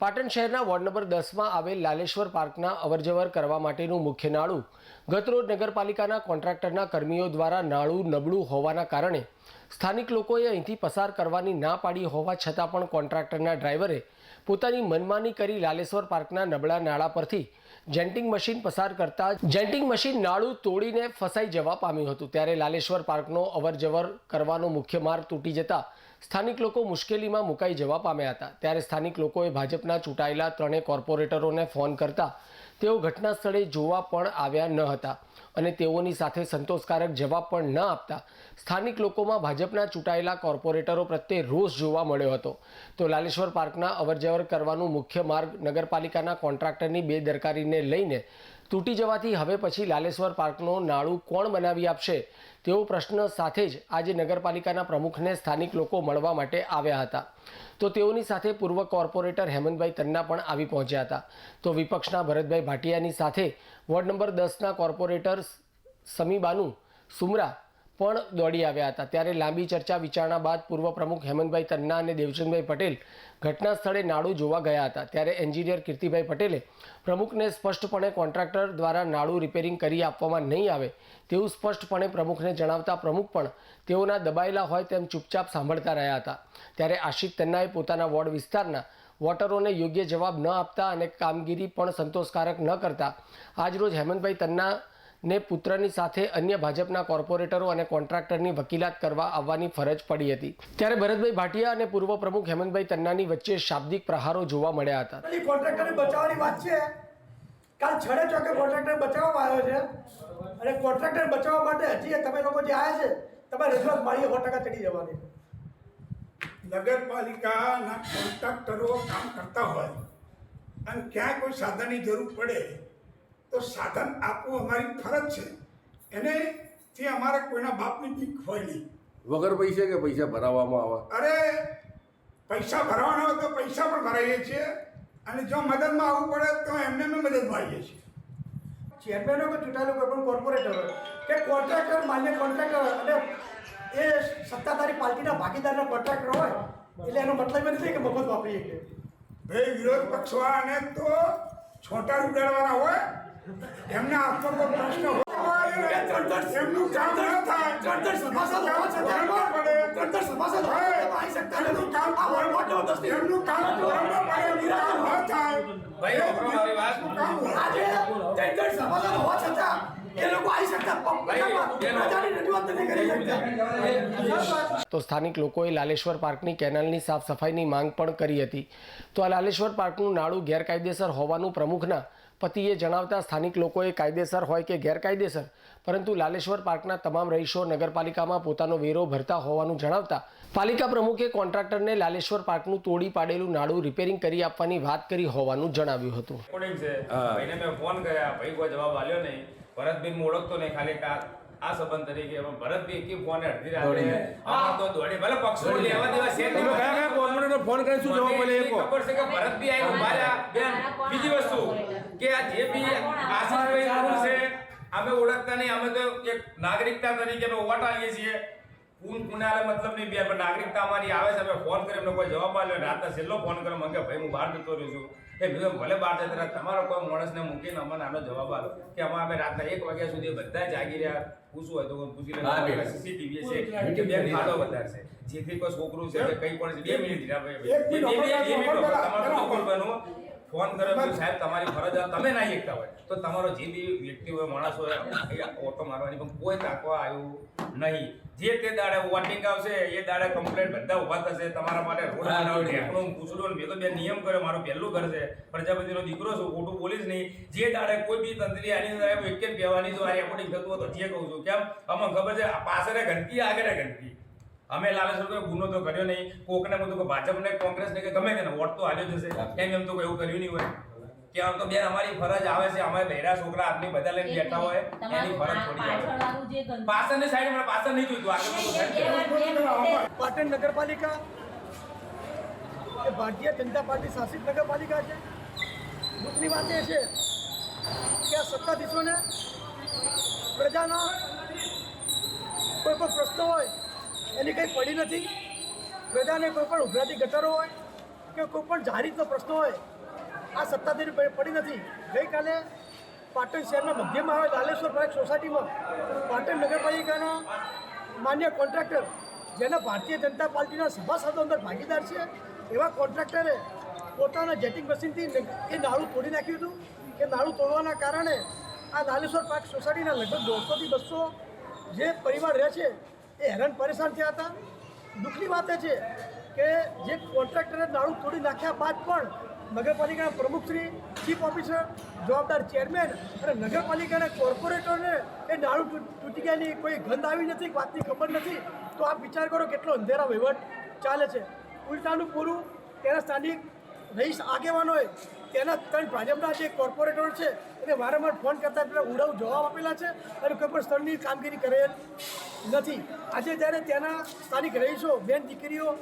પાટણ શહેરના ward number દસમાં આવેલ લાલેશ્વર પાર્કના અવરજવર કરવા માટેનું મુખ્ય નાળું. ગતરોજ નગરપાલિકાના કોન્ટ્રાક્ટરના કર્મીઓ દ્વારા નાળું નબળું હોવાના કારણે સ્થાનિક લોકોએ અહીંથી પસાર કરવાની ના પાડી હોવા છતાં પણ કોન્ટ્રાક્ટરના ડ્રાઈવરે પોતાની મનમાની કરી લાલેશ્વર પાર્કના નબળા નાળા પરથી જેન્ટિંગ મશીન પસાર કરતા જેન્ટિંગ મશીન નાળું તોડીને ફસાઈ જવા પામ્યું હતું. ત્યારે લાલેશ્વર પાર્કનો અવરજવર કરવાનો મુખ્ય માર્ગ તૂટી જતા સ્થાનિક લોકો મુશ્કેલીમાં મુકાઈ જવા પામ્યા હતા. ત્યારે સ્થાનિક લોકોએ ભાજપના ચૂંટાયેલા ત્રણેય કોર્પોરેટરોને ફોન કરતા તેઓ ઘટના સ્થળે જોવા પણ આવ્યા ન હતા અને તેઓની સાથે સંતોષકારક જવાબ પણ ન આપતા સ્થાનિક લોકોમાં ભાજપના ચૂંટાયેલા કોર્પોરેટરો પ્રત્યે રોષ જોવા મળ્યો હતો. તો લાલેશ્વર પાર્કના અવરજવર કરવાનું મુખ્ય માર્ગ નગરપાલિકાના કોન્ટ્રાક્ટરની બેદરકારીને લઈને તૂટી જવાથી હવે પછી લાલેશ્વર પાર્કનું નાળું કોણ બનાવી આપશે? તેવો પ્રશ્ન સાથે જ આજે નગરપાલિકાના પ્રમુખને સ્થાનિક લોકો મળવા માટે આવ્યા હતા. તો તેઓની સાથે પૂર્વ કોર્પોરેટર હેમંતભાઈ તન્ના પણ આવી પહોંચ્યા હતા. તો વિપક્ષના ભરતભાઈ ભાટિયાની સાથે વોર્ડ નંબર દસના કોર્પોરેટર સમીબાનુ સુમરા પણ દોડી આવ્યા હતા. ત્યારે લાંબી ચર્ચા વિચારણા બાદ પૂર્વ પ્રમુખ હેમંતભાઈ તન્ના અને દેવચંદભાઈ પટેલ ઘટના સ્થળે નાડું જોવા ગયા હતા. ત્યારે એન્જિનિયર કીર્તિભાઈ પટેલે પ્રમુખને સ્પષ્ટપણે કોન્ટ્રાક્ટર દ્વારા નાડું રિપેરિંગ કરી આપવામાં નહીં આવે તેવું સ્પષ્ટપણે પ્રમુખને જણાવતા પ્રમુખ પણ તેઓના દબાયેલા હોય તેમ ચૂપચાપ સાંભળતા રહ્યા હતા. ત્યારે આશિક તન્નાએ પોતાના વોર્ડ વિસ્તારના વોટરોને યોગ્ય જવાબ ન આપતા અને કામગીરી પણ સંતોષકારક ન કરતા આજરોજ હેમંતભાઈ તન્ના ને પુત્રની સાથે અન્ય ભાજપના કોર્પોરેટરો અને કોન્ટ્રાક્ટરની વકીલાત કરવા આવવાની ફરજ પડી હતી. ત્યારે ભરતભાઈ ભાટિયા અને પૂર્વ પ્રમુખ હેમંતભાઈ તન્નાની વચ્ચે શાબ્દિક પ્રહારો જોવા મળ્યા હતા. કોન્ટ્રાક્ટરને બચાવવાની વાત છે. કાલ છડે ચોકે કોન્ટ્રાક્ટર બચાવવામાં આવ્યો છે. અને કોન્ટ્રાક્ટર બચાવવા માટે હજી તમે લોકો જે આવ્યા છે તમારે રજૂઆત મારી સો ટકા ચડી જવાની. નગરપાલિકાના કોન્ટ્રાક્ટરો કામ કરતા હોય અને ક્યાંય કોઈ સાધનની જરૂર પડે તો સાધન આપવું અમારી ફરજ છે. એને તે અમારે કોઈના બાપની બીક હોય નહીં. વગર પૈસે કે પૈસા ભરાવવામાં આવે? અરે પૈસા ભરવાના હોય તો પૈસા પણ ભરાઈએ છીએ. અને જો મદદમાં આવવું પડે તો એમને અમે મદદમાં આવીએ છીએ. ચેરમેનો કે ચૂંટાયેલો કોઈ પણ કોર્પોરેટર હોય કે કોન્ટ્રાક્ટર માન્ય કોન્ટ્રાક્ટર અને એ સત્તાધારી પાર્ટીના ભાગીદારના કોન્ટ્રાક્ટર હોય એટલે એનો મતલબ એ નથી કે મફત વાપરીએ કે. ભાઈ વિરોધ પક્ષવાળાને તો છોટા ઉડાડવાના હોય. એમના કોઈ પ્રશ્ન હોય એમનું કામ ન થાય ત્રણ સભાસદ હોવા છતાં પડે. ત્રણ સભાસદ હોવા આવી શકતા એમનું કામ આ વહીવટ જબરદસ્તી. એમનું કામ ન થાય ભાઈ, કામ હોય. આજે ત્રણ સભાસદ હોવા છતાં તો સ્થાનિક લોકોએ લાલેશ્વર પાર્કની કેનાલની સાફ સફાઈની માંગ પણ કરી હતી. તો આ લાલેશ્વર પાર્કનું નાળું ગેરકાયદેસર હોવાનું પ્રમુખના પતિએ જણાવતા સ્થાનિક લોકોએ કાયદેસર હોય કે ગેરકાયદેસર પરંતુ લાલેશ્વર પાર્કના તમામ રહીશો નગરપાલિકામાં પોતાનો વેરો ભરતા હોવાનું જણાવતા પાલિકા પ્રમુખે કોન્ટ્રાક્ટરને લાલેશ્વર પાર્કનું તોડી પાડેલું નાડું રિપેરિંગ કરી આપવાની વાત કરી હોવાનું જણાવ્યું હતું. રેકોર્ડિંગ છે. હા. ભાઈને મેં ફોન કર્યા. ભાઈ કોઈ જવાબ આવ્યો નહીં. ભરતભાઈ હું ઓળખતો નહીં ખાલી આ સંબંધ તરીકે પણ ભરતભાઈ કે ફોન અડધી રાતે તો દોડી ભલે પક્ષો લેવા દેવા છે તમે કયા કયા કોર્પોરેટર ફોન કરીને શું જવાબ મળે એ ખબર છે કે ભરતભાઈ આવીને ઊભા રહ્યા. બેન. બીજી વસ્તુ કે આ જે બી આશીષભાઈ છે અમે ઓળખતા નહીં અમે તો એક નાગરિકતા તરીકે અમે વોટ આવીએ છીએ. કુન કુનાલે મતલબ નહીં બે પણ નાગરિકતા અમારી આવે છે. અમે ફોન કરી એમને કોઈ જવાબ આલ્યો રાતના છેલ્લો ફોન કર્યો મને કે ભાઈ હું બહાર જતો રહ્યો છું. એ મેં ભલે બહાર જતા રહ્યા તમારો કોઈ માણસને મૂકીને અમને આનો જવાબ આવ્યો કે અમે અમે રાતના એક વાગ્યા સુધી બધા જાગી રહ્યા. પૂછવું હોય તો પૂછી બે. લે સીસીટીવી છે. કે બે ફાળો વધારે છે. જેથી કોઈ છોકરું છે કે કંઈ પણ છે બે મિનિટ બે- બે- બે મિનિટ તમારે? ફોન કર્યો કે સાહેબ તમારી ફરજ આ તમે ના એકતા હોય. તો તમારો જે બી વ્યક્તિ હોય માણસ હોય ઓટો મારવાની પણ કોઈ તાકવા આવ્યું નહીં. જે તે દાડે વોટિંગ આવશે એ દાડે કમ્પ્લેટ બધા ઊભા થશે. તમારા માટે રોડ બનાવો ઢેકણું પૂછડું મેં તો બે નિયમ કર્યો મારું પહેલું ઘર છે. પ્રજાપતિનો દીકરો છું ખોટું બોલીશ નહીં. જે દાડે કોઈ બી તંત્રી આની અંદર એક જ કહેવાની જો આ રેકોર્ડિંગ થતું હોય તો જે કહું છું. કેમ? અમને ખબર છે આ પાછળ ગંદકી આગળ ગંદકી અમે લાલેશ્વર કોઈ ગુનો તો કર્યો નહીં. કોકને બધું કે ભાજપને કોંગ્રેસને કે ગમે તેને વોટ તો હાલ્યો જશે એમ એમ તો કોઈ એવું કર્યું નહીં હોય. કે આમ તો બેન અમારી ફરજ આવે છે. અમારે બહેરા છોકરા આદમી બધા લઈને બેઠા હોય એની ફરજ થોડી આવે. પાછળની સાઈડ મને પાછળ નહીં જોઈતું આગળ પાટણ નગરપાલિકા એ ભારતીય જનતા પાર્ટી શાસિત નગરપાલિકા છે. દુઃખની વાત એ છે કે આ સત્તાધીશોને પ્રજાના કોઈ પણ પ્રશ્ન હોય એની કંઈ પડી નથી. પ્રજાને કોઈ પણ ઉભરાતી ગટરો હોય કે કોઈ પણ જાહેરીતનો પ્રશ્ન હોય, આ સત્તાધીરી પડી નથી. ગઈકાલે પાટણ શહેરના મધ્યમાં આવે લાલેશ્વર પાર્ક સોસાયટીમાં પાટણ નગરપાલિકાના માન્ય કોન્ટ્રાક્ટર, જેના ભારતીય જનતા પાર્ટીના સભાસદો અંદર ભાગીદાર છે, એવા કોન્ટ્રાક્ટરે પોતાના જેટિંગ મશીનથી એ નાળું તોડી નાખ્યું હતું. એ નાળું તોડવાના કારણે આ લાલેશ્વર પાર્ક સોસાયટીના લગભગ દોઢસોથી બસો જે પરિવાર રહે છે એ હેરાન પરેશાન થયા હતા. દુઃખની વાત એ છે કે જે કોન્ટ્રાક્ટરે નાળું તોડી નાખ્યા બાદ પણ નગરપાલિકાના પ્રમુખશ્રી ચીફ ઓફિસર, જવાબદાર ચેરમેન અને નગરપાલિકાના કોર્પોરેટરને એ નાળું તૂટી ગયાની કોઈ ગંધ આવી નથી વાતની ખબર નથી. તો આપ વિચાર કરો કેટલો અંધેરા વહીવટ ચાલે છે. ઉલટાનું પૂરું, તેના સ્થાનિક રહીશ આગેવાનોએ તેના ત્રણ ભાજપના જે કોર્પોરેટર છે, એને વારંવાર ફોન કરતા પેલા ઉડાવ જવાબ આપેલા છે અને કોઈ પણ સ્થળની કામગીરી કરેલ નથી. આજે જ્યારે ત્યાંના સ્થાનિક રહીશો, બેન દીકરીઓ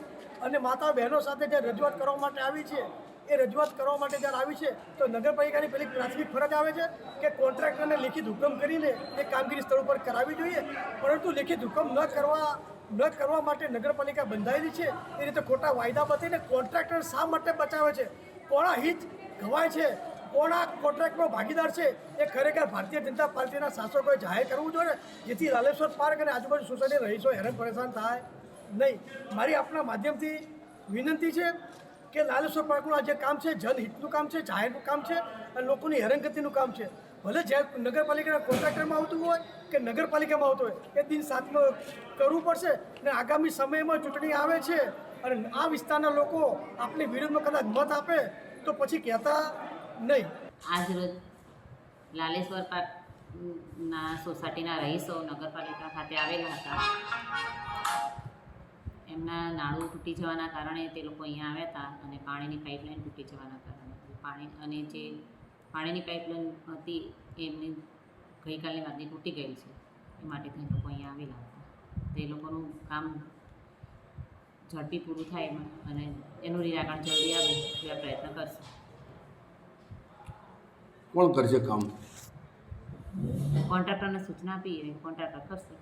અને માતા બહેનો સાથે જે રજૂઆત કરવા માટે આવી છે, એ રજૂઆત કરવા માટે જ્યારે આવી છે, તો નગરપાલિકાની પેલી પ્રાથમિક ફરજ આવે છે કે કોન્ટ્રાક્ટરને લેખિત હુકમ કરીને એ કામગીરી સ્થળ ઉપર કરાવવી જોઈએ. પરંતુ લેખિત હુકમ ન કરવા ન કરવા માટે નગરપાલિકા બંધાયેલી છે. એ રીતે ખોટા વાયદા બતાવીને કોન્ટ્રાક્ટર શા માટે બચાવે છે? કોણા હિત ગવાય છે? કોણા કોન્ટ્રાક્ટમાં ભાગીદાર છે? એ ખરેખર ભારતીય જનતા પાર્ટીના શાસકોએ જાહેર કરવું જોઈએ જેથી લાલેશ્વર પાર્ક અને આજુબાજુ સોસાયટી રહીશો હેરાન પરેશાન થાય નહીં. મારી આપના માધ્યમથી વિનંતી છે કે લાલેશ્વર પાર્કનું આ જે કામ છે, જનહિતનું કામ છે, જાહેરનું કામ છે, અને લોકોની હેરાનગતિનું કામ છે. ભલે જે નગરપાલિકાના કોન્ટ્રાક્ટરમાં આવતું હોય કે નગરપાલિકામાં આવતું હોય, એ દિન સાતમાં કરવું પડશે અને આગામી સમયમાં ચૂંટણી આવે છે અને આ વિસ્તારના લોકો આપની વિરુદ્ધમાં કદાચ મત આપે તો પછી કહેતા નહીં. આજરોજ લાલેશ્વર પાર્કના સોસાયટીના રહીશો નગરપાલિકા ખાતે આવેલા હતા. એમના નાળું તૂટી જવાના કારણે તે લોકો અહીંયા આવ્યા હતા અને પાણીની પાઇપલાઇન તૂટી જવાના કારણે. પાણી અને જે પાણીની પાઇપલાઇન હતી એમની ગઈકાલની રાતની તૂટી ગઈ છે. એ માટે તે લોકો અહીંયા આવેલા હતા. તે લોકોનું કામ ઝડપી પૂરું થાય એમાં અને એનું નિરાકરણ જલ્દી આવે એવા પ્રયત્ન કરશે. કોણ કરશે કામ? કોન્ટ્રાક્ટરને સૂચના આપી અને કોન્ટ્રાક્ટર કરશે.